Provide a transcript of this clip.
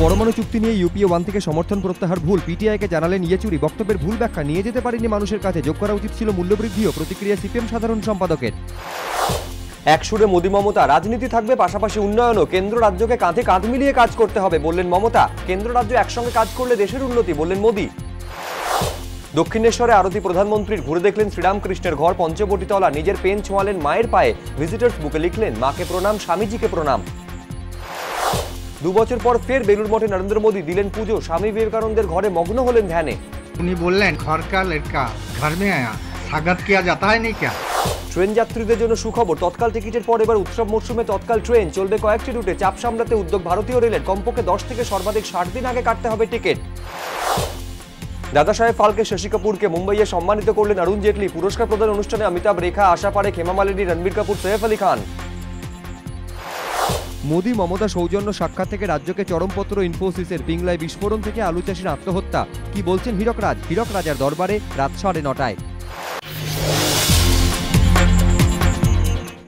পরমাণু চুক্তি নিয়ে ইউপিএ ওয়ান থেকে সমর্থন প্রত্যাহার ভুল। পিটিআইকে জানালেন ইয়েচুরি। বক্তব্যের ভুল ব্যাখ্যা নিয়ে যেতে পারেনি মানুষের কাছে। যোগ করা উচিত ছিল মূল্যবৃদ্ধিও প্রতিক্রিয়া সিপিএম সাধারণ সম্পাদকের। এক সুরে মোদী মমতা, রাজনীতি থাকবে পাশাপাশি উন্নয়নও। কেন্দ্র রাজ্যকে কাঁধে কাঁধ মিলিয়ে কাজ করতে হবে, বললেন মমতা। কেন্দ্র রাজ্য একসঙ্গে কাজ করলে দেশের উন্নতি, বললেন মোদী। দক্ষিণেশ্বরে আরতি প্রধানমন্ত্রীর ঘুরে দেখলেন শ্রীরামকৃষ্ণের ঘর, পঞ্চবটিতলা। নিজের পেন ছোঁয়ালেন মায়ের পায়ে। ভিজিটার্স বুকে লিখলেন, মাকে প্রণাম, স্বামীজিকে প্রণাম। দু বছর পর ফের বেলুর মঠে নরেন্দ্র মোদী দিলেন পুজো। স্বামী বিবেকানন্দের ঘরে মগ্ন হলেন ধ্যানে। উনি বললেন ঘর কা লড়কা ঘর মে আয়া স্বাগত কিয়া যাতা হয় ট্রেন যাত্রীদের জন্য সুখবর তৎকাল টিকিটের পর এবার উৎসব মরশুমে তৎকাল ট্রেন। চলবে কয়েকটি রুটে চাপ সামলাতে উদ্যোগ ভারতীয় রেলের। কমপক্ষে দশ থেকে সর্বাধিক ষাট দিন আগে কাটতে হবে টিকিট। দাদা সাহেব ফালকে শশী কাপুরকে মুম্বাইয়ে সম্মানিত করলেন অরুণ জেটলি। পুরস্কার প্রদান অনুষ্ঠানে অমিতাভ রেখা আশা পারে খেমা মালিনী রণবীর কাপুর সৈয়ফ আলী খান। মোদী মমতা সৌজন্য সাক্ষাৎ থেকে রাজ্যকে চরমপত্র ইনফোসিসের পিংলায় বিস্ফোরণ থেকে আলু চাষির আত্মহত্যা। কি বলছেন হীরকরাজ? হীরক রাজার দরবারে রাত সাড়ে নটায়।